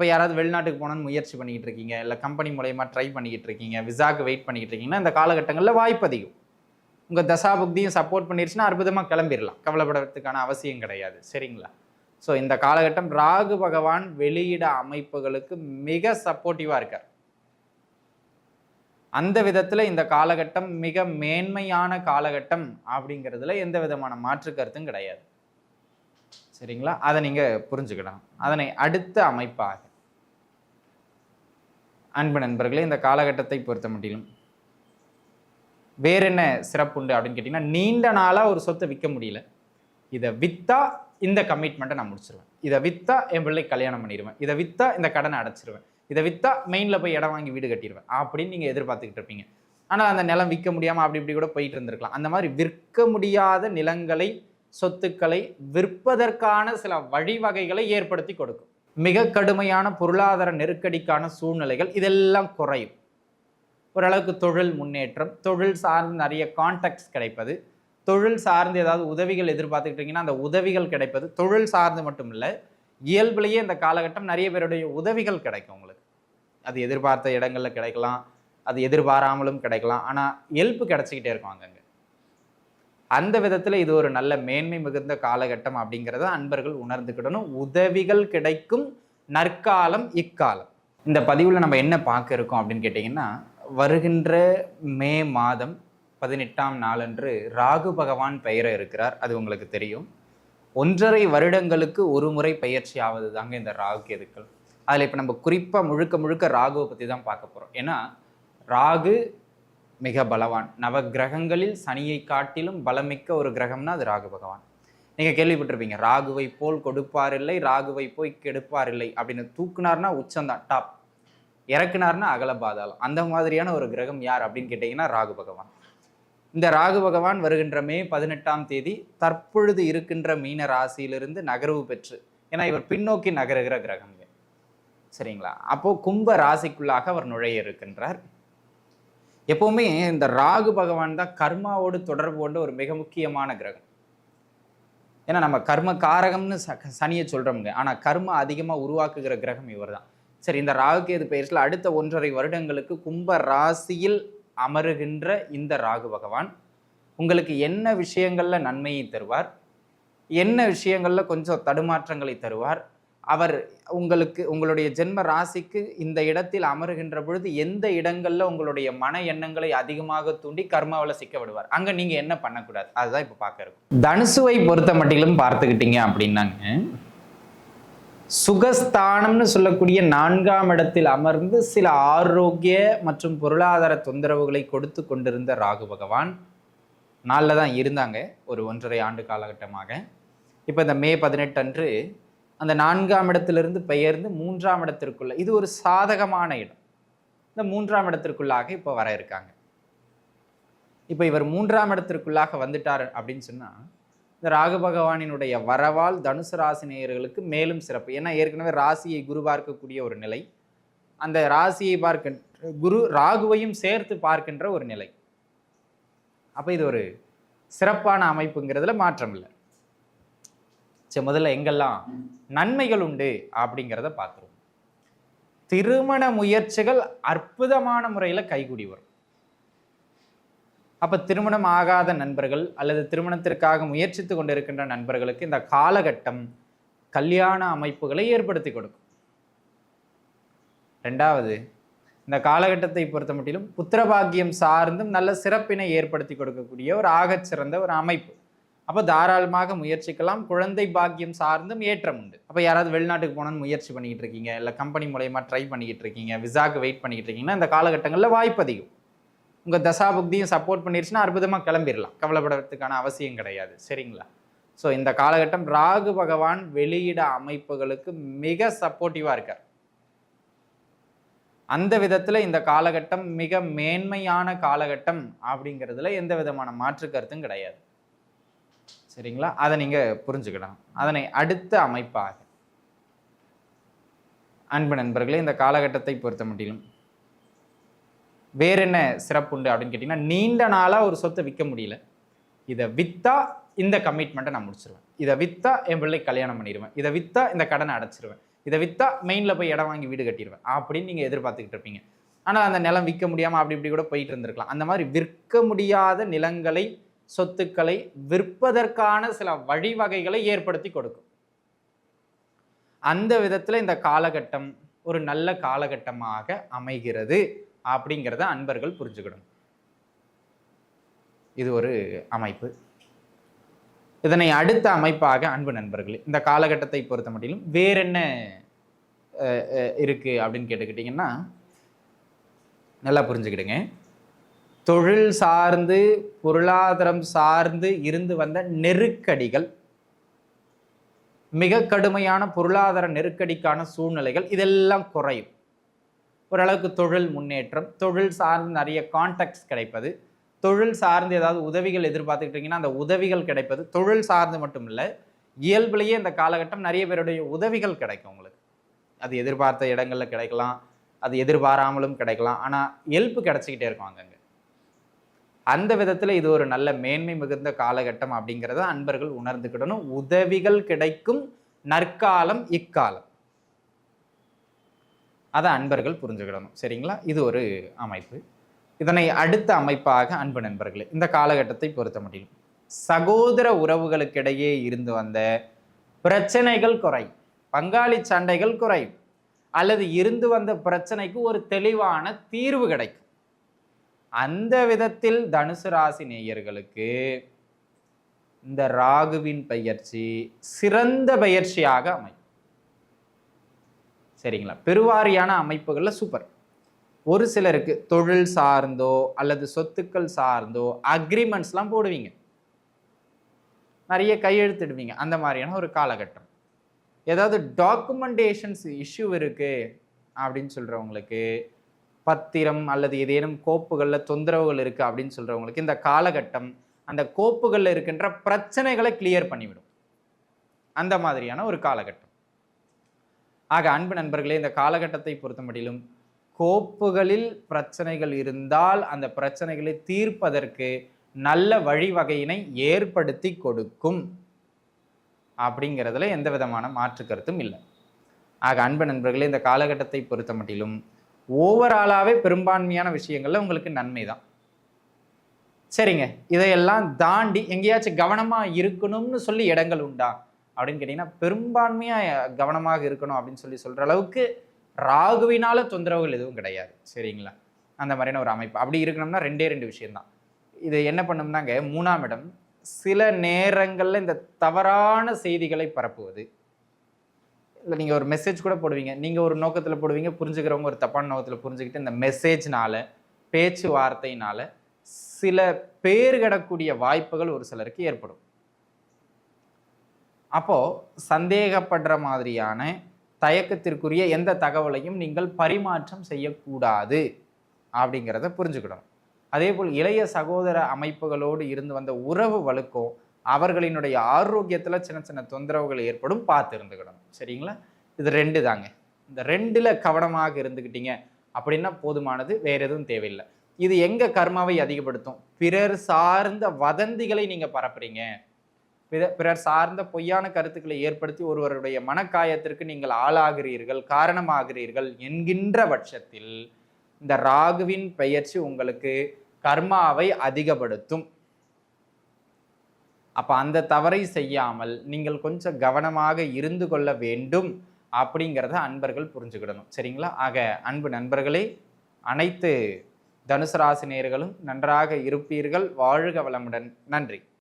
அப்போ யாராவது வெளிநாட்டுக்கு போகணும்னு முயற்சி பண்ணிக்கிட்டு இருக்கீங்க இல்லை கம்பெனி மூலயமா ட்ரை பண்ணிக்கிட்டு இருக்கீங்க விசாக்கு வெயிட் பண்ணிக்கிட்டு இருக்கீங்கன்னா இந்த காலகட்டங்களில் வாய்ப்பு அதிகம். உங்கள் தசாபுக்தியும் சப்போர்ட் பண்ணிருச்சுன்னா அற்புதமாக கிளம்பிடலாம் கவலைப்படுறதுக்கான அவசியம் கிடையாது. சரிங்களா? ஸோ இந்த காலகட்டம் ராகு பகவான் வெளியிட அமைப்புகளுக்கு மிக சப்போர்ட்டிவாக இருக்கார். அந்த விதத்தில் இந்த காலகட்டம் மிக மேன்மையான காலகட்டம் அப்படிங்கிறதுல எந்த விதமான மாற்று கருத்தும் கிடையாது. சரிங்களா? அதை நீங்கள் புரிஞ்சுக்கலாம். அதனை அடுத்த அமைப்பாக அன்பு நண்பர்களே இந்த காலகட்டத்தை பொறுத்த முடியும் வேற என்ன சிறப்புண்டு அப்படின்னு கேட்டிங்கன்னா நீண்ட நாளாக ஒரு சொத்தை விற்க முடியல. இதை விற்றா இந்த கமிட்மெண்ட்டை நான் முடிச்சிருவேன். இதை விற்றா என் பிள்ளை கல்யாணம் பண்ணிடுவேன். இதை விற்றா இந்த கடனை அடைச்சிருவேன். இதை விற்றா மெயினில் போய் இடம் வாங்கி வீடு கட்டிடுவேன் அப்படின்னு நீங்கள் எதிர்பார்த்துக்கிட்டு இருப்பீங்க. ஆனால் அந்த நிலம் விற்க முடியாமல் அப்படி இப்படி கூட போயிட்டு இருந்திருக்கலாம். அந்த மாதிரி விற்க முடியாத நிலங்களை சொத்துக்களை விற்பதற்கான சில வழிவகைகளை ஏற்படுத்தி கொடுக்கும். மிக கடுமையான பொருளாதார நெருக்கடிக்கான சூழ்நிலைகள் இதெல்லாம் குறையும். ஓரளவுக்கு தொழில் முன்னேற்றம் தொழில் சார்ந்து நிறைய கான்டாக்ட்ஸ் கிடைப்பது தொழில் சார்ந்து ஏதாவது உதவிகள் எதிர்பார்த்துக்கிட்டிங்கன்னா அந்த உதவிகள் கிடைப்பது தொழில் சார்ந்து மட்டும் இல்லை இயல்பிலேயே இந்த காலகட்டம் நிறைய பேருடைய உதவிகள் கிடைக்கும் உங்களுக்கு. அது எதிர்பார்த்த இடங்களில் கிடைக்கலாம் அது எதிர்பாராமலும் கிடைக்கலாம் ஆனால் ஹெல்ப் கிடைச்சிக்கிட்டே இருக்கும் அங்கங்கே. அந்த விதத்தில் இது ஒரு நல்ல மேன்மை மிகுந்த காலகட்டம் அப்படிங்கிறத அன்பர்கள் உணர்ந்துக்கிடணும். உதவிகள் கிடைக்கும் நற்காலம் இக்காலம். இந்த பதிவில் நம்ம என்ன பார்க்க இருக்கோம் அப்படின்னு கேட்டிங்கன்னா வருகின்ற மே மாதம் பதினெட்டாம் நாளன்று ராகு பகவான் பெயர இருக்கிறார். அது உங்களுக்கு தெரியும். ஒன்றரை வருடங்களுக்கு ஒரு முறை பயிற்சி ஆவது தாங்க இந்த ராகு கேதுக்கள். அதில் இப்போ நம்ம குறிப்பாக முழுக்க முழுக்க ராகுவை பற்றி தான் பார்க்க போகிறோம் ஏன்னா ராகு மிக பலவான். நவ கிரகங்களில் சனியை காட்டிலும் பலமிக்க ஒரு கிரகம்னா அது ராகு பகவான். நீங்கள் கேள்விப்பட்டிருப்பீங்க ராகுவை போல் கொடுப்பார் இல்லை ராகுவை போய் கெடுப்பார் இல்லை அப்படின்னு தூக்குனார்னா உச்சந்தான் டாப் இறக்குனார்னா அகலபாதாளம் அந்த மாதிரியான ஒரு கிரகம் யார் அப்படின்னு கேட்டிங்கன்னா ராகு பகவான். இந்த ராகு பகவான் வருகின்ற மே பதினெட்டாம் தேதி தற்பொழுது இருக்கின்ற மீன ராசியிலிருந்து நகர்வு பெற்று ஏன்னா இவர் பின்னோக்கி நகருகிற கிரகங்க. சரிங்களா? அப்போ கும்ப ராசிக்குள்ளாக அவர் நுழைய இருக்கின்றார். எப்போவுமே இந்த ராகு பகவான் தான் கர்மாவோடு தொடர்பு கொண்ட ஒரு மிக முக்கியமான கிரகம். ஏன்னா நம்ம கர்ம காரகம்னு ச சனியை சொல்கிறோமுங்க ஆனால் கர்ம அதிகமாக உருவாக்குகிற கிரகம் இவர் தான் சரி இந்த ராகுகேது பயிற்சியில் அடுத்த ஒன்றரை வருடங்களுக்கு கும்ப ராசியில் அமருகின்ற இந்த ராகு பகவான் உங்களுக்கு என்ன விஷயங்களில் நன்மையை தருவார்? என்ன விஷயங்களில் கொஞ்சம் தடுமாற்றங்களை தருவார்? அவர் உங்களுக்கு உங்களுடைய ஜென்ம ராசிக்கு இந்த இடத்தில் அமருகின்ற பொழுது எந்த இடங்களில் உங்களுடைய மன எண்ணங்களை அதிகமாக தூண்டி கர்மாவில் சிக்க விடுவார்? அங்கே நீங்கள் என்ன பண்ணக்கூடாது? அதுதான் இப்போ பார்க்க இருக்கும். தனுசுவை பொறுத்த மட்டிலும் பார்த்துக்கிட்டீங்க அப்படின்னாங்க. சுகஸ்தானம்னு சொல்லக்கூடிய நான்காம் இடத்தில் அமர்ந்து சில ஆரோக்கிய மற்றும் பொருளாதார தொந்தரவுகளை கொடுத்து கொண்டிருந்த ராகு பகவான் நாளில் தான் இருந்தாங்க ஒரு ஒன்றரை ஆண்டு காலகட்டமாக. இப்போ இந்த மே பதினெட்டு அன்று அந்த நான்காம் இடத்திலிருந்து பெயர்ந்து மூன்றாம் இடத்திற்குள்ள இது ஒரு சாதகமான இடம். இந்த மூன்றாம் இடத்திற்குள்ளாக இப்போ வர இருக்காங்க. இப்போ இவர் மூன்றாம் இடத்திற்குள்ளாக வந்துட்டார் அப்படின்னு சொன்னால் இந்த ராகு பகவானினுடைய வரவால் தனுசு ராசி நேயர்களுக்கு மேலும் சிறப்பு. ஏன்னா ஏற்கனவே ராசியை குரு பார்க்கக்கூடிய ஒரு நிலை அந்த ராசியை பார்க்க குரு ராகுவையும் சேர்த்து பார்க்கின்ற ஒரு நிலை. அப்போ இது ஒரு சிறப்பான அமைப்புங்கிறதுல மாற்றம் இல்லை. சரி முதல்ல எங்கெல்லாம் நன்மைகள் உண்டு அப்படிங்கிறத பார்த்துருவோம். திருமண முயற்சிகள் அற்புதமான முறையில் கைகூடி வரும். அப்போ திருமணம் ஆகாத நண்பர்கள் அல்லது திருமணத்திற்காக முயற்சித்து கொண்டிருக்கின்ற நண்பர்களுக்கு இந்த காலகட்டம் கல்யாண அமைப்புகளை ஏற்படுத்தி கொடுக்கும். ரெண்டாவது இந்த காலகட்டத்தை பொறுத்த மட்டிலும் புத்திரபாக்கியம் சார்ந்தும் நல்ல சிறப்பினை ஏற்படுத்தி கொடுக்கக்கூடிய ஒரு ஆகச்சிறந்த ஒரு அமைப்பு. அப்போ தாராளமாக முயற்சிக்கலாம். குழந்தை பாக்கியம் சார்ந்தும் ஏற்றம் உண்டு. அப்போ யாராவது வெளிநாட்டுக்கு போகணும்னு முயற்சி பண்ணிக்கிட்டு இருக்கீங்க இல்லை கம்பெனி மூலயமா ட்ரை பண்ணிக்கிட்டு இருக்கீங்க விசாக்கு வெயிட் பண்ணிக்கிட்டு இருக்கீங்கன்னா இந்த காலகட்டங்களில் வாய்ப்பு அதிகம். உங்கள் தசாபுக்தியும் சப்போர்ட் பண்ணிருச்சுன்னா அற்புதமாக கிளம்பிடலாம் கவலைப்படுறதுக்கான அவசியம் கிடையாது. சரிங்களா? ஸோ இந்த காலகட்டம் ராகு பகவான் வெளியிட அமைப்புகளுக்கு மிக சப்போர்ட்டிவாக இருக்கார். அந்த விதத்தில் இந்த காலகட்டம் மிக மேன்மையான காலகட்டம் அப்படிங்கிறதுல எந்த விதமான மாற்று கருத்தும் கிடையாது. சரிங்களா? அதை நீங்கள் புரிஞ்சுக்கலாம் அதனை அடுத்த அமைப்பாக. அன்பு நண்பர்களே இந்த காலகட்டத்தை பொறுத்த முடியும் வேற என்ன சிறப்பு உண்டு அப்படின்னு கேட்டிங்கன்னா நீண்ட நாளாக ஒரு சொத்தை விற்க முடியல. இதை விற்றா இந்த கமிட்மெண்ட்டை நான் முடிச்சிருவேன். இதை விற்றா என் பிள்ளை கல்யாணம் பண்ணிடுவேன். இதை விற்றா இந்த கடனை அடைச்சிருவேன். இதை விற்றா மெயினில் போய் இடம் வாங்கி வீடு கட்டிடுவேன் அப்படின்னு நீங்கள் எதிர்பார்த்துக்கிட்டு இருப்பீங்க. ஆனால் அந்த நிலம் விற்க முடியாமல் அப்படி இப்படி கூட போயிட்டு இருந்திருக்கலாம். அந்த மாதிரி விற்க முடியாத நிலங்களை சொத்துக்களை விற்பதற்கான சில வழிவகைகளை ஏற்படுத்தி கொடுக்கும். அந்த விதத்தில் இந்த காலகட்டம் ஒரு நல்ல காலகட்டமாக அமைகிறது அப்படிங்கிறத அன்பர்கள் புரிஞ்சுக்கணும். இது ஒரு அமைப்பு. இதனை அடுத்த அமைப்பாக அன்பு நண்பர்களே இந்த காலகட்டத்தை பொறுத்த மட்டிலும் வேறென்ன இருக்குது அப்படின்னு கேட்டுக்கிட்டிங்கன்னா நல்லா புரிஞ்சுக்கிடுங்க. தொழில் சார்ந்து பொருளாதாரம் சார்ந்து இருந்து வந்த நெருக்கடிகள். மிக கடுமையான பொருளாதார நெருக்கடிக்கான சூழ்நிலைகள் இதெல்லாம் குறையும். ஓரளவுக்கு தொழில் முன்னேற்றம் தொழில் சார்ந்து நிறைய கான்டாக்ட்ஸ் கிடைப்பது. தொழில் சார்ந்து ஏதாவது உதவிகள் எதிர்பார்த்துக்கிட்டீங்கன்னா அந்த உதவிகள் கிடைப்பது. தொழில் சார்ந்து மட்டும் இல்லை இயல்புலேயே இந்த காலகட்டம் நிறைய பேருடைய உதவிகள் கிடைக்கும் உங்களுக்கு. அது எதிர்பார்த்த இடங்களில் கிடைக்கலாம் அது எதிர்பாராமலும் கிடைக்கலாம். ஆனால் ஹெல்ப் கிடச்சிக்கிட்டே இருக்கும் அங்கங்கே. அந்த விதத்தில் இது ஒரு நல்ல மேன்மை மிகுந்த காலகட்டம் அப்படிங்கிறத அன்பர்கள் உணர்ந்துக்கிடணும். உதவிகள் கிடைக்கும் நற்காலம் இக்காலம். அதை அன்பர்கள் புரிஞ்சுக்கிடணும். சரிங்களா? இது ஒரு அமைப்பு. இதனை அடுத்த அமைப்பாக அன்பு நண்பர்களே இந்த காலகட்டத்தை பொறுத்த முடியும். சகோதர உறவுகளுக்கிடையே இருந்து வந்த பிரச்சனைகள் குறை பங்காளி சண்டைகள் குறையும். அல்லது இருந்து வந்த பிரச்சனைக்கு ஒரு தெளிவான தீர்வு கிடைக்கும். அந்த விதத்தில் தனுசு ராசி நேயர்களுக்கு இந்த ராகுவின் பயிற்சி சிறந்த பயிற்சியாக அமையும். சரிங்களா? பெருவாரியான அமைப்புகளில் சூப்பர் ஒரு சிலருக்கு தொழில் சார்ந்தோ அல்லது சொத்துக்கள் சார்ந்தோ அக்ரிமெண்ட்ஸ்லாம் போடுவீங்க. நிறைய கையெழுத்திடுவீங்க. அந்த மாதிரியான ஒரு காலகட்டம். ஏதாவது டாக்குமெண்டேஷன்ஸ் இஷ்யூ இருக்குது அப்படின்னு சொல்கிறவங்களுக்கு பத்திரம் அல்லது ஏதேனும் கோப்புகளில் தொந்தரவுகள் இருக்குது அப்படின்னு சொல்கிறவங்களுக்கு இந்த காலகட்டம் அந்த கோப்புகளில் இருக்கின்ற பிரச்சனைகளை கிளியர் பண்ணிவிடும். அந்த மாதிரியான ஒரு காலகட்டம். ஆக அன்பு நண்பர்களே இந்த காலகட்டத்தை பொறுத்தமட்டிலும் கோப்புகளில் பிரச்சனைகள் இருந்தால் அந்த பிரச்சனைகளை தீர்ப்பதற்கு நல்ல வழிவகையினை ஏற்படுத்தி கொடுக்கும் அப்படிங்கிறதுல எந்த விதமான மாற்று கருத்தும் இல்லை. ஆக அன்பு நண்பர்களே இந்த காலகட்டத்தை பொறுத்த மட்டிலும் ஓவராலாகவே பெரும்பான்மையான விஷயங்களில் உங்களுக்கு நன்மை தான் சரிங்க. இதையெல்லாம் தாண்டி எங்கேயாச்சும் கவனமாக இருக்கணும்னு சொல்லி இடங்கள் உண்டா? அப்படின்னு கேட்டிங்கன்னா பெரும்பான்மையாக கவனமாக இருக்கணும் அப்படின்னு சொல்லி சொல்கிற அளவுக்கு ராகுவினால தொந்தரவுகள் எதுவும் கிடையாது. சரிங்களா? அந்த மாதிரியான ஒரு அமைப்பு. அப்படி இருக்கணும்னா ரெண்டே ரெண்டு விஷயம்தான். இது என்ன பண்ணோம்னாங்க? மூணாம் இடம் சில நேரங்களில் இந்த தவறான செய்திகளை பரப்புவது. இல்லை நீங்கள் ஒரு மெசேஜ் கூட போடுவீங்க. நீங்கள் ஒரு நோக்கத்தில் போடுவீங்க புரிஞ்சுக்கிறவங்க ஒரு தப்பான நோக்கத்தில் புரிஞ்சுக்கிட்டு இந்த மெசேஜ்னால பேச்சுவார்த்தையினால சில பேர் கிடக்கூடிய வாய்ப்புகள் ஒரு சிலருக்கு ஏற்படும். அப்போ சந்தேகப்படுற மாதிரியான தயக்கத்திற்குரிய எந்த தகவலையும் நீங்கள் பரிமாற்றம் செய்யக்கூடாது அப்படிங்கிறத புரிஞ்சுக்கிடணும். அதே போல் இளைய சகோதர அமைப்புகளோடு இருந்து வந்த உறவு வழுக்கும் அவர்களினுடைய ஆரோக்கியத்தில் சின்ன சின்ன தொந்தரவுகள் ஏற்படும் பார்த்து இருந்துக்கிடணும் சரிங்களா? இது ரெண்டு தாங்க இந்த ரெண்டில் கவனமாக இருந்துக்கிட்டீங்க அப்படின்னா போதுமானது வேற எதுவும் தேவையில்லை. இது எங்கள் கர்மாவை அதிகப்படுத்தும்? பிறர் சார்ந்த வதந்திகளை நீங்கள் பரப்புறீங்க. பிறர் சார்ந்த பொய்யான கருத்துக்களை ஏற்படுத்தி ஒருவருடைய மனக்காயத்திற்கு நீங்கள் ஆளாகிறீர்கள் காரணமாகிறீர்கள் என்கின்ற பட்சத்தில் இந்த ராகுவின் பெயர்ச்சி உங்களுக்கு கர்மாவை அதிகப்படுத்தும். அப்போ அந்த தவறை செய்யாமல் நீங்கள் கொஞ்சம் கவனமாக இருந்து கொள்ள வேண்டும் அப்படிங்கிறத அன்பர்கள் புரிஞ்சுக்கிடணும். சரிங்களா? ஆக அன்பு நண்பர்களே அனைத்து தனுசு ராசினியர்களும் நன்றாக இருப்பீர்கள். வாழ்க வளமுடன். நன்றி.